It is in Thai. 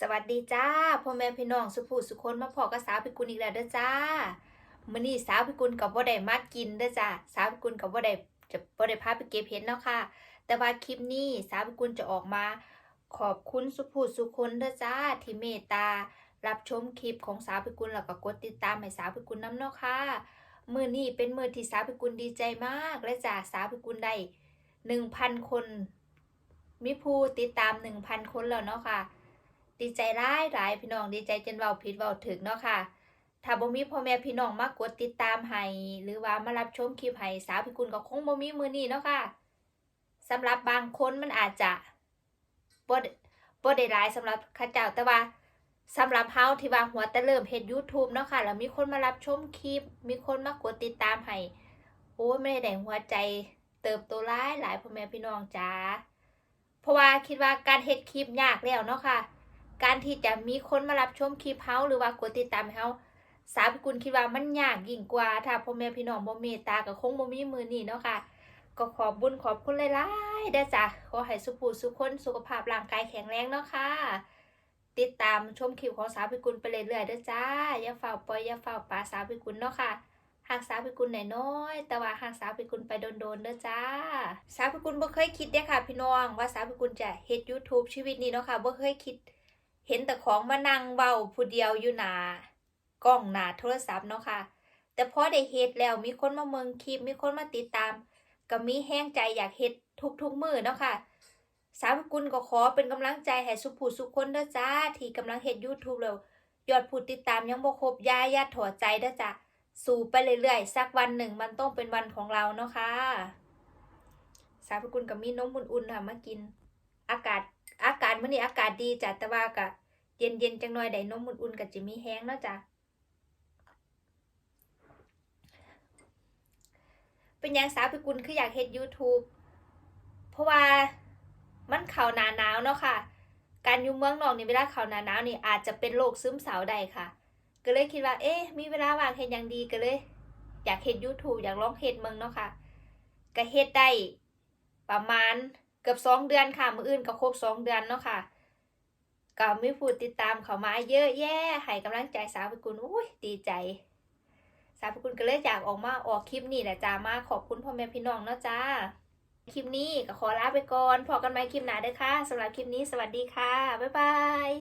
สวัสดีจ้าพ่อแม่พี่น้องสุภูสุคนมาพอกับสาวพิกุลอีกแล้วเด้อจ้ามื้อนี้สาวพิกุลกับบ่ได้มากินเด้อจ้าสาวพิกุลกับบ่ได้จะบ่ได้พาไปเก็บเห็ดเนาะค่ะ แต่ว่าคลิปนี้สาวพิกุลจะออกมา ขอบคุณสุภูสุคนเด้อจ้าที่เมตตา รับชมคลิปของสาวพิกุลแล้วก็กดติดตามให้สาวพิกุลน้ำเนาะค่ะมื้อนี้เป็นมื้อที่สาวพิกุลดีใจมาก และจ้าสาวพิกุลได้1,000 คน มีผู้ติดตาม 1,000 คนแล้วเนาะค่ะ ดีใจร้ายหลายพี่น้องดีใจจนเว้าผิดเว้าถึกเนาะค่ะถ้าบ่มีพ่อแม่พี่น้องมากดติดตามให้หรือว่ามารับชมคลิปให้สาวพิกุลก็คงบ่มีมือนี้เนาะค่ะสำหรับบางคนมันอาจจะบ่ได้บ่ได้หลายสำหรับข้าเจ้าแต่ว่าสำหรับเฮาที่ว่าหัวแต่เริ่มเฮ็ด YouTube เนาะค่ะแล้วมีคนมารับชมคลิป มีคนมากดติดตามให้โอ้ยไม่ได้ได้หัวใจเติบโตหลายหลายพ่อแม่พี่น้องจ้าเพราะว่าคิดว่าการเฮ็ดคลิปยากแล้วเนาะค่ะ การที่จะมีคนมารับชมคลิปเฮาหรือว่ากดติดตามเฮาสาวพิกุลคิดว่ามันยากยิ่งกว่าถ้าพ่อแม่พี่น้องบ่เมตตาก็คงบ่มีมือนี้เนาะค่ะ ก็ขอบบุญขอบคุณหลายๆเด้อจ้ะขอให้สุขูสุขคนสุขภาพร่างกายแข็งแรงเนาะค่ะ ติดตามชมคลิปของสาวพิกุลไปเรื่อยๆเด้อจ้าอย่าเฝ้าปล่อยอย่าเฝ้าปาสาวพิกุลเนาะค่ะหากสาวพิกุลน้อยแต่ว่าหากสาวพิกุลไปโดนๆเด้อจ้า สาวพิกุลบ่เคยคิดเด้ค่ะ พี่น้องว่าสาวพิกุลจะเฮ็ด YouTube ชีวิตนี้เนาะค่ะบ่เคยคิด เห็นแต่ของมานั่งเว้าผู้เดียวอยู่หนากล้องหนาโทรศัพท์เนาะค่ะ แต่พอได้เฮ็ดแล้วมีคนมาเมืองคลิปมีคนมาติดตาม ก็มีแห้งใจอยากเฮ็ดทุกๆมือเนาะค่ะ สาวกุลก็ขอเป็นกำลังใจให้สุผู้สุขคนเด้อจ้า ที่กำลังเฮ็ด YouTube แล้วยอดผู้ติดตามยังบ่ครบยายาถอดใจเด้อจ้าสู้ไปเรื่อยๆ สักวันหนึ่งมันต้องเป็นวันของเราเนาะค่ะ สาวกุลก็มีนมอุ่นๆค่ะมากิน อากาศ อากาศมื้อนี้อากาศดีจ้ะแต่ว่าก็เย็นเย็นจังหน่อยได้นมอุ่นๆก็จะมีแห้งเนาะจ้ะเป็นยังสาวพิกุลคืออยากเฮ็ด YouTube เพราะว่ามันเข้าหนาหนาวเนาะค่ะ การอยู่เมืองนอกนี่เวลาเข้าหนาหนาวนี่อาจจะเป็นโรคซึมเศร้าได้ค่ะ ก็เลยคิดว่า เอ๊ะมีเวลาว่างเฮ็ดหยังดีก็เลย อยากเฮ็ด YouTube อยากลองเฮ็ดเมืองเนาะค่ะก็เฮ็ดได้ประมาณ เกือบสองเดือนค่ะ มืออื่นก็ครบสองเดือนเนาะค่ะก็มีผู้ติดตามเข้ามาเยอะแยะให้กำลังใจสาวพิกุลอุ้ยดีใจ สาวพิกุลก็เลยอยากออกมาออกคลิปนี้แหละจ้ามาขอบคุณพ่อแม่พี่น้องเนาะจ้า คลิปนี้ก็ขอลาไปก่อนพอกันใหม่คลิปหน้าเด้อค่ะสำหรับคลิปนี้สวัสดีค่ะ บ๊ายบาย